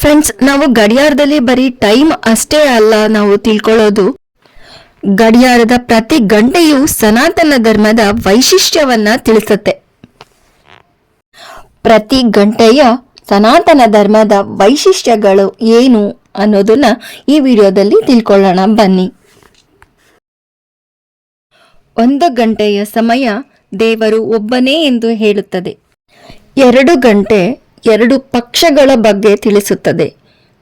Friends ನಾವು ಗಡಿಯಾರದಲ್ಲಿ ಬರೀ time ಅಷ್ಟೇ ಅಲ್ಲ ನಾವು ತಿಳ್ಕೊಳ್ಳೋದು. ಗಡಿಯಾರದ ಪ್ರತಿ ಗಂಟೆಯು ಸನಾತನ ಧರ್ಮದ ವೈಶಿಷ್ಟ್ಯವನ್ನ ತಿಳಿಸುತ್ತೆ. ಪ್ರತಿ ಗಂಟೆಯ ಸನಾತನ ಧರ್ಮದ ವೈಶಿಷ್ಟ್ಯಗಳು ಏನು ಅನ್ನೋದನ್ನ ಈ ವಿಡಿಯೋದಲ್ಲಿ ತಿಳ್ಕೊಳ್ಳೋಣ, ಬನ್ನಿ. ಒಂದು ಗಂಟೆಯ ಸಮಯ ದೇವರು ಒಬ್ಬನೇ ಎಂದು ಹೇಳುತ್ತದೆ. ಎರಡು ಗಂಟೆ ಎರಡು ಪಕ್ಷಗಳ ಬಗ್ಗೆ ತಿಳಿಸುತ್ತದೆ.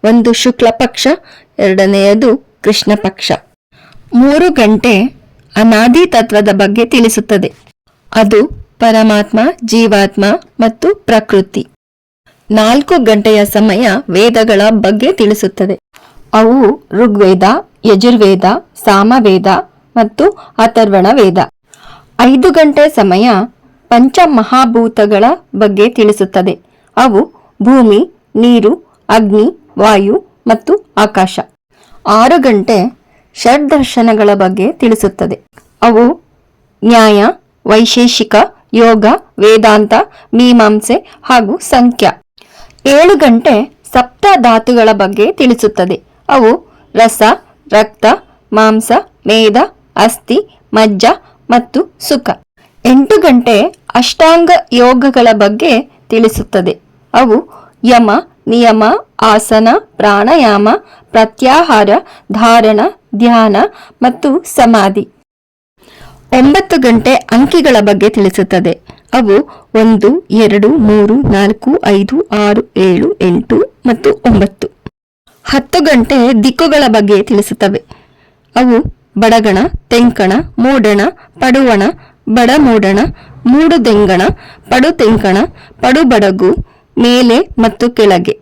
ಒಂದು ಶುಕ್ಲ ಪಕ್ಷ, ಎರಡನೆಯದು ಕೃಷ್ಣ ಪಕ್ಷ. ಮೂರು ಗಂಟೆ ಅನಾದಿ ತತ್ವದ ಬಗ್ಗೆ ತಿಳಿಸುತ್ತದೆ. ಅದು ಪರಮಾತ್ಮ, ಜೀವಾತ್ಮ ಮತ್ತು ಪ್ರಕೃತಿ. ನಾಲ್ಕು ಗಂಟೆಯ ಸಮಯ ವೇದಗಳ ಬಗ್ಗೆ ತಿಳಿಸುತ್ತದೆ. ಅವು ಋಗ್ವೇದ, ಯಜುರ್ವೇದ, ಸಾಮವೇದ ಮತ್ತು ಅಥರ್ವಣ ವೇದ. ಐದು ಗಂಟೆ ಸಮಯ ಪಂಚಮಹಾಭೂತಗಳ ಬಗ್ಗೆ ತಿಳಿಸುತ್ತದೆ. ಅವು ಭೂಮಿ, ನೀರು, ಅಗ್ನಿ, ವಾಯು ಮತ್ತು ಆಕಾಶ. ಆರು ಗಂಟೆ ಷಡ್ದರ್ಶನಗಳ ಬಗ್ಗೆ ತಿಳಿಸುತ್ತದೆ. ಅವು ನ್ಯಾಯ, ವೈಶೇಷಿಕ, ಯೋಗ, ವೇದಾಂತ, ಮೀಮಾಂಸೆ ಹಾಗೂ ಸಂಖ್ಯಾ. ಏಳು ಗಂಟೆ ಸಪ್ತ ಧಾತುಗಳ ಬಗ್ಗೆ ತಿಳಿಸುತ್ತದೆ. ಅವು ರಸ, ರಕ್ತ, ಮಾಂಸ, ಮೇದ, ಅಸ್ಥಿ, ಮಜ್ಜ ಮತ್ತು ಸುಖ ಎಂಟು ಗಂಟೆ ಅಷ್ಟಾಂಗ ಯೋಗಗಳ ಬಗ್ಗೆ ತಿಳಿಸುತ್ತದೆ. ಅವು ಯಮ, ನಿಯಮ, ಆಸನ, ಪ್ರಾಣಾಯಾಮ, ಪ್ರತ್ಯಾಹಾರ, ಧಾರಣ, ಧ್ಯಾನ ಮತ್ತು ಸಮಾಧಿ. ಒಂಬತ್ತು ಗಂಟೆ ಅಂಕಿಗಳ ಬಗ್ಗೆ ತಿಳಿಸುತ್ತದೆ. ಅವು ಒಂದು, ಎರಡು, ಮೂರು, ನಾಲ್ಕು, ಐದು, ಆರು, ಏಳು, ಎಂಟು ಮತ್ತು ಒಂಬತ್ತು. ಹತ್ತು ಗಂಟೆ ದಿಕ್ಕುಗಳ ಬಗ್ಗೆ ತಿಳಿಸುತ್ತವೆ. ಅವು ಬಡಗಣ, ತೆಂಕಣ, ಮೂಡಣ, ಪಡುವಣ, ಬಡಮೂಡಣ, ಮೂಡುದೆಂಗಣ, ಪಡುತೆಂಕಣ, ಪಡುಬಡಗು ಮೇಲೆ ಮತ್ತು ಕೆಳಗೆ.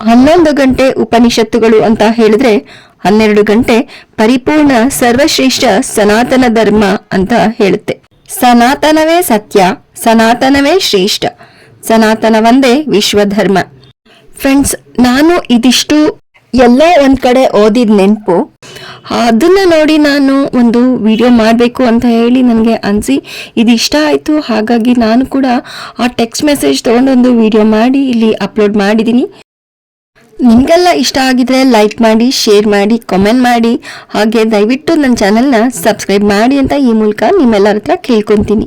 ಹನ್ನೊಂದು ಗಂಟೆ ಉಪನಿಷತ್ತುಗಳು ಅಂತ ಹೇಳಿದ್ರೆ ಹನ್ನೆರಡು ಗಂಟೆ ಪರಿಪೂರ್ಣ ಸರ್ವಶ್ರೇಷ್ಠ ಸನಾತನ ಧರ್ಮ ಅಂತ ಹೇಳುತ್ತೆ. ಸನಾತನವೇ ಸತ್ಯ, ಸನಾತನವೇ ಶ್ರೇಷ್ಠ ಸನಾತನ ಒಂದೇ ವಿಶ್ವಧರ್ಮ. ಫ್ರೆಂಡ್ಸ್ ನಾನು ಇದಿಷ್ಟು ಎಲ್ಲ ಒಂದ್ ಕಡೆ ಓದಿದ ನೆನಪು. ಅದನ್ನ ನೋಡಿ ನಾನು ಒಂದು ವಿಡಿಯೋ ಮಾಡಬೇಕು ಅಂತ ಹೇಳಿ ನನಗೆ ಅನಿಸಿ. ಇಷ್ಟ ಆಯಿತು, ಹಾಗಾಗಿ ನಾನು ಕೂಡ ಆ ಟೆಕ್ಸ್ಟ್ ಮೆಸೇಜ್ ತೊಗೊಂಡೊಂದು ವಿಡಿಯೋ ಮಾಡಿ ಇಲ್ಲಿ ಅಪ್ಲೋಡ್ ಮಾಡಿದ್ದೀನಿ ನಿಮಗೆಲ್ಲ ಇಷ್ಟ ಆಗಿದ್ರೆ ಲೈಕ್ ಮಾಡಿ ಶೇರ್ ಮಾಡಿ ಕಾಮೆಂಟ್ ಮಾಡಿ. ಹಾಗೆ ದಯವಿಟ್ಟು ನನ್ನ ಚಾನಲ್ನ ಸಬ್ಸ್ಕ್ರೈಬ್ ಮಾಡಿ ಅಂತ ಈ ಮೂಲಕ ನಿಮ್ಮೆಲ್ಲರ ಹತ್ರ ಕೇಳ್ಕೊತೀನಿ.